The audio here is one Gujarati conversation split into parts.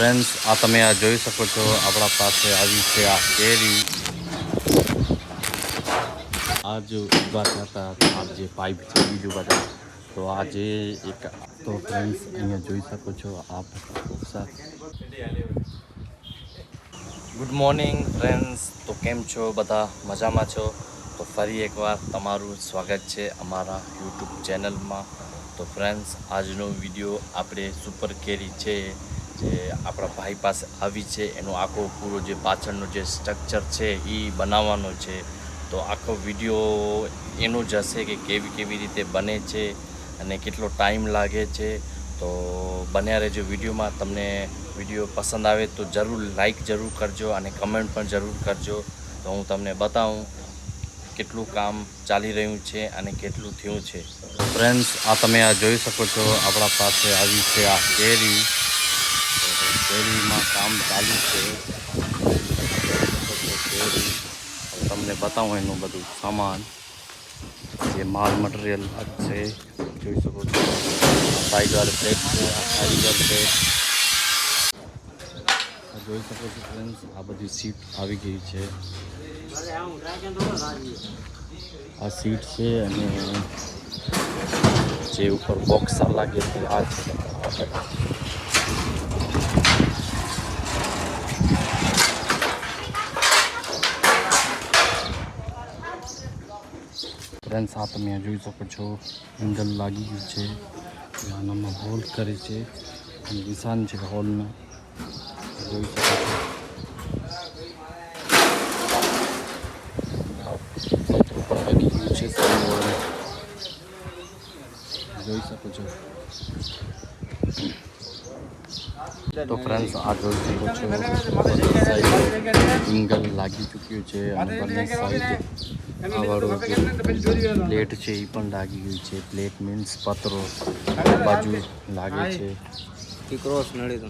ફ્રેન્ડ્સ આ તમે આ જોઈ શકો છો, આપણા પાસે આવી છે આ કેરી. આ જો ઊભા થતા આ જે પાઇપ છે, બીજું બધા. તો આજે એક તો ફ્રેન્ડ્સ અહીંયા જોઈ શકો છો આપ ગુડ મોર્નિંગ ફ્રેન્ડ્સ તો કેમ છો બધા? મજામાં છો? તો ફરી એકવાર તમારું સ્વાગત છે અમારા યુટ્યુબ ચેનલમાં તો ફ્રેન્ડ્સ આજનો વીડિયો આપણે સુપર કેરી છે. જે આપણા ભાઈ પાસે આવી છે, એનો આખો પૂરો જે પાછળનો જે સ્ટ્રક્ચર છે એ બનાવવાનો છે. તો આખો વીડિયો એનો જ હશે કે કેવી કેવી રીતે બને છે અને કેટલો ટાઈમ લાગે છે. તો બન્યા રહેજો વિડીયોમાં. તમને વીડિયો પસંદ આવે તો જરૂર લાઈક જરૂર કરજો અને કમેન્ટ પણ જરૂર કરજો. તો હું તમને બતાવું કેટલું કામ ચાલી રહ્યું છે અને કેટલું થયું છે. ફ્રેન્ડ્સ આ તમે આ જોઈ શકો છો. આપણા પાસે આવી છે આ કેરી. તો કેરીમાં કામ ચાલુ છે. તમને બતાવું એનું બધું સામાન. જે માલ મટીરિયલ છે. જોઈ શકો છો. વાળી પ્લેટ છે, આ કારીગર છે જોઈ શકો છો ફ્રેન્ડ્સ આ બધી સીટ આવી ગઈ છે. આ સીટ છે અને જે ઉપર બોક્સ લાગે છે, આ છે. ફ્રેન્ડ્સ આ તમે આ જોઈ શકો છો. એંગલ લાગી ગયું છે. આનામાં હોલ કરે છે. અને નિશાન છે હોલના. જોઈ શકો છો. પત્ર ઉપર લાગી ગયું છે સામે જોઈ શકો છો. તો ફ્રેન્ડ્સ આ જોઈ શકો છો. બંને સાઈડ એંગલ લાગી ચૂક્યું છે. અને બંને સાઈડ આ જે પ્લેટ છે એ પણ લાગી ગયું છે. પ્લેટ મીન્સ પતરો. બાજુ લાગે. છે. ક્રોસ નડી તો.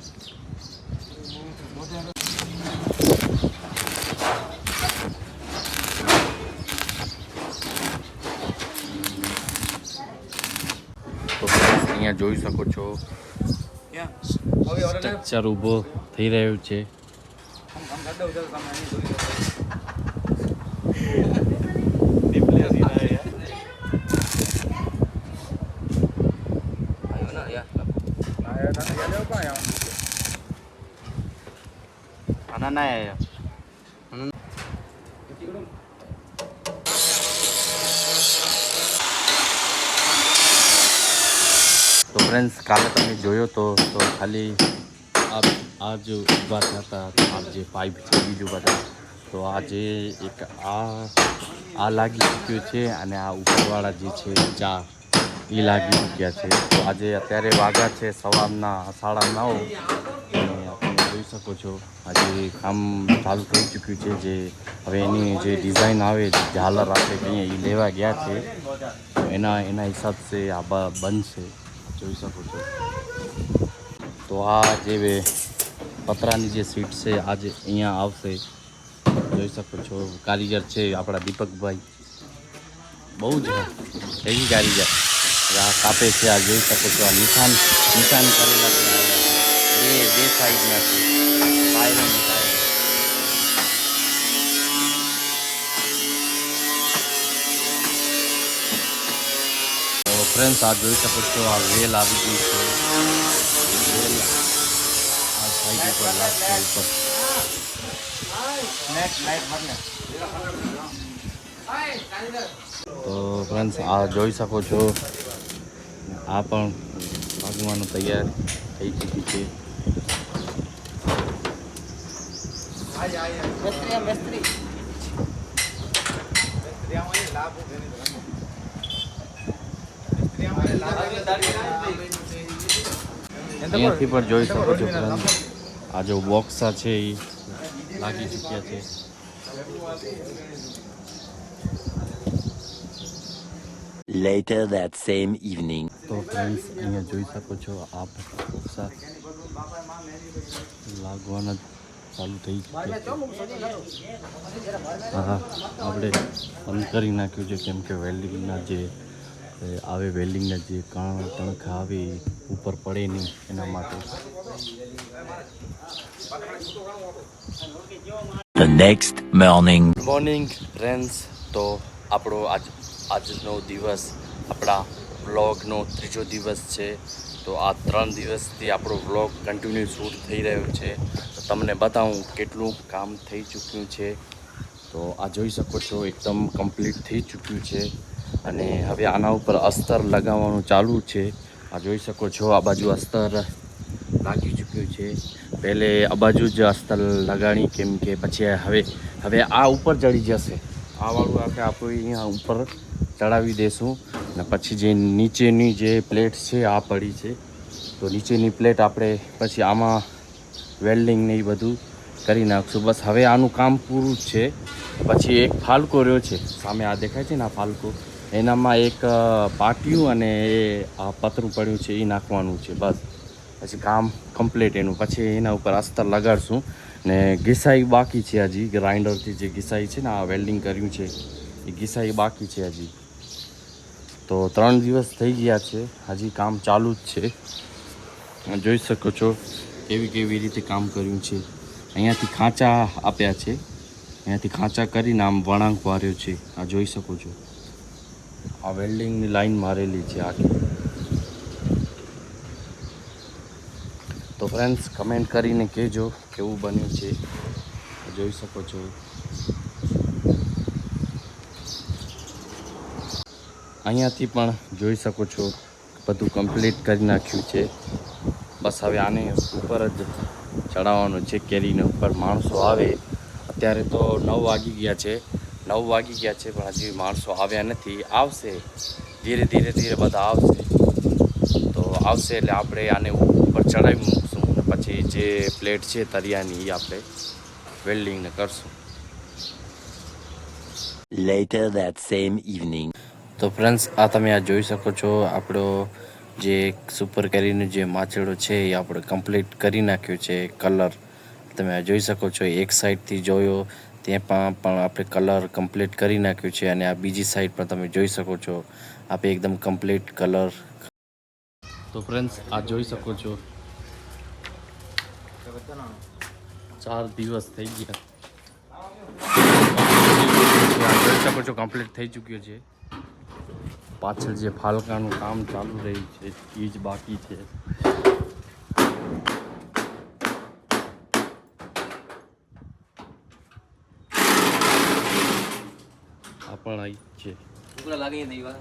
તો અહીંયા જોઈ શકો છો. સ્ટ્રક્ચર ઊભો થઈ રહ્યો છે. આના ના આયા તો ફ્રેન્ડ્સ કાલે તમે જોયો તો તો ખાલી આ જે ઊભા થતા આ જે પાઇપ છે, બીજું બધા, તો આજે એક આ આ લાગી ચૂક્યું છે અને આ ઉપરવાળા જે છે ચાર એ લાગી ચૂક્યા છે. આજે અત્યારે વાગ્યા છે સવારના સાડા નવ. આપણે જોઈ શકો છો, આજે કામ ચાલુ થઈ ચૂક્યું છે જે હવે એની જે ડિઝાઇન આવે ઝાલર આપણે કહીએ એ લેવા ગયા છે. એના એના હિસાબથી આ બ- બનશે. જોઈ શકો છો. તો આ જે પતરાની જે સીટ છે, આજે અહીંયા આવશે. જોઈ શકો છો, કારીગર છે આપણા દીપકભાઈ. બહુ જ હેવી કારીગર. આ કાપે છે, આ જોઈ શકો છો, આ નિશાન નિશાન કરેલા બે બે સાઈડના છે. પાયરો તો ફ્રેન્ડ્સ આ જોઈ શકો છો, આ વેલ આવી ગઈ છે. તો ફ્રેન્ડ્સ આ જોઈ શકો છો આ પણ ભાગવાનું તૈયાર થઈ ચૂકી છે અહીંયાથી પણ જોઈ શકો છો આ જો બોક્સા છે એ લાગી ચૂક્યા છે Later that same evening. તો ફ્રેન્ડ્સ અહીંયા જોઈ શકો છો આ બોક્સા લાગવાના ચાલુ થઈ ગયું હા આપણે બંધ કરી નાખ્યું છે કેમ કે વેલ્ડિંગના જે આવે વેલ્ડિંગના જે કણ તણખા આવે ઉપર પડે નહીં એના માટે. The next morning. Morning friends તો આપણો આજ આજનો દિવસ આપણા વ્લોગનો ત્રીજો દિવસ છે. તો આ ત્રણ દિવસથી આપણો વ્લોગ કન્ટિન્યુ શૂટ થઈ રહ્યો છે. તો તમને બતાવું કેટલું કામ થઈ ચૂક્યું છે. તો આ જોઈ શકો છો, એકદમ કમ્પ્લીટ થઈ ચૂક્યું છે. અને હવે આના ઉપર અસ્તર લગાવવાનું ચાલુ છે. આ જોઈ શકો છો, આ બાજુ અસ્તર લાગી ચૂક્યું છે. પહેલે આ બાજુ જ અસ્તર લગાડી કેમ કે પછી હવે હવે આ ઉપર ચડી જશે. આ વાળું આપણે આપણે અહીંયા ઉપર ચડાવી દેશું. ને પછી જે નીચેની જે પ્લેટ છે, આ પડી છે. તો નીચેની પ્લેટ આપણે પછી આમાં વેલ્ડિંગ ને એ બધું કરી નાખશું. બસ હવે આનું કામ પૂરું જ છે. પછી એક ફાલકો રહ્યો છે. સામે આ દેખાય છે ને આ ફાલકો? એનામાં એક પાટિયું અને એ, આ પતરું પડ્યું છે એ નાખવાનું છે. બસ. પછી કામ કમ્પ્લીટ એનું. પછી એના ઉપર અસ્તર લગાડશું. ને ઘીસાઈ બાકી છે હજી, ગ્રાઇન્ડરથી જે ઘીસાઈ છે ને આ વેલ્ડિંગ કર્યું છે, એ ઘીસાઈ બાકી છે હજી. તો ત્રણ દિવસ થઈ ગયા છે. હજી કામ ચાલુ જ છે. જોઈ શકો છો કેવી કેવી રીતે કામ કર્યું છે. અહીંયાથી ખાંચા આપ્યા છે. અહીંયાથી ખાંચા કરીને આમ વળાંક વાર્યો છે. આ જોઈ શકો છો. આ વેલ્ડિંગની લાઈન મારેલી છે આખી. તો ફ્રેન્ડ્સ કમેન્ટ કરીને કહેજો કેવું બન્યું છે. જોઈ શકો છો. અહીંયાથી પણ જોઈ શકો છો બધું કમ્પ્લીટ કરી નાખ્યું છે. બસ હવે આને ઉપર જ ચડાવવાનું છે. કેરીને ઉપર માણસો આવે. અત્યારે તો નવ વાગી ગયા છે. નવ વાગી ગયા છે પણ હજી માણસો આવ્યા નથી. આવશે. ધીરે ધીરે ધીરે બધા આવશે. તો આવશે એટલે આપણે આને ઉપર ચડાવી મૂકશું પછી જે પ્લેટ છે તરિયાની એ આપણે વેલ્ડિંગને કરશું. Later that same evening. તો ફ્રેન્ડ્સ, આ તમે આ જોઈ શકો છો, આપણો જે સુપર કેરીનો જે માછડો છે, એ આપણે કમ્પ્લીટ કરી નાખ્યો છે કલર તમે આ જોઈ શકો છો, એક સાઈડથી જોયો પણ પણ આપણે કલર કમ્પ્લીટ કરી નાખ્યું છે અને આ બીજી સાઈડ પણ તમે જોઈ શકો છો આપણે એકદમ કમ્પ્લીટ કલર તો ફ્રેન્ડ્સ, આ જોઈ શકો છો. ચાર દિવસ થઈ ગયા. જોઈ શકો છો કમ્પ્લીટ થઈ ચૂક્યો છે. પાછળ જે ફાલકાનું કામ ચાલુ રહ્યું છે એ જ બાકી છે. આ પણ આવી છે. લાગી નહીં વાત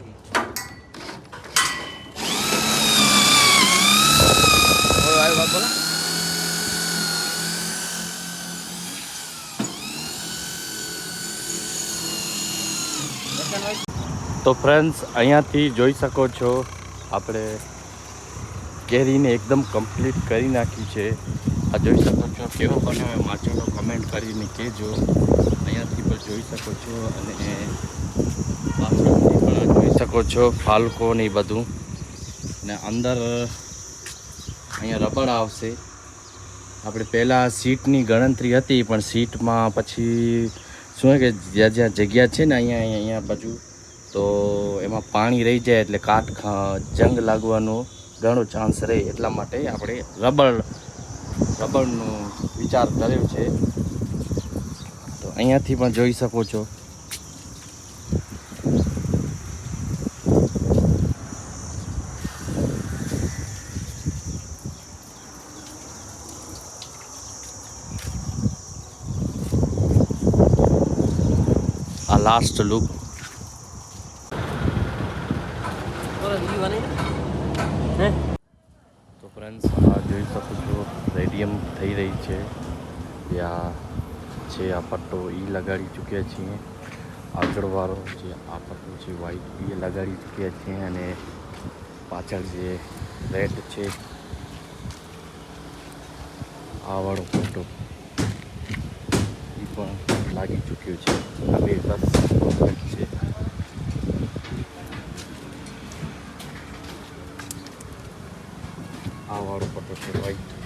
બોલા. તો ફ્રેન્ડ્સ અહીંયાથી જોઈ શકો છો, આપણે કેરીને એકદમ કમ્પ્લીટ કરી નાખી છે. આ જોઈ શકો છો કેવો બને એ માછોડો કમેન્ટ કરીને કહેજો. અહીંયાથી પણ જોઈ શકો છો અને પાછળથી પણ જોઈ શકો છો, ફાલકો ને બધું. ને અંદર અહીંયા રબડ આવશે. આપણે પહેલાં સીટની ગણતરી હતી, પણ સીટમાં પછી શું કે જ્યાં જ્યાં જગ્યા છે ને અહીંયા અહીંયા બાજુ તો એમાં પાણી રહી જાય એટલે કાટ જંગ લાગવાનો ઘણો ચાન્સ રહે એટલા માટે આપણે રબર રબરનો વિચાર કર્યો છે. તો અહીંયાથી પણ જોઈ શકો છો. આ લાસ્ટ લુક ઓય બીજી વાની હે તો ફ્રેન્ડ્સ આ જોઈ શકો છો. રેડિયમ થઈ રહી છે. યા છે આ પટ્ટો એ લગાડી ચૂક્યા છીએ. આગળવાળો જે આ પટ્ટો છે વ્હાઈટ એ લગાડી ચૂક્યા છીએ અને પાછળ જે રેડ છે, આ વાળો પટ્ટો એ પણ લાગી ચૂક્યો છે. આ બે બસ છે. Alvaro Portas Ferreira.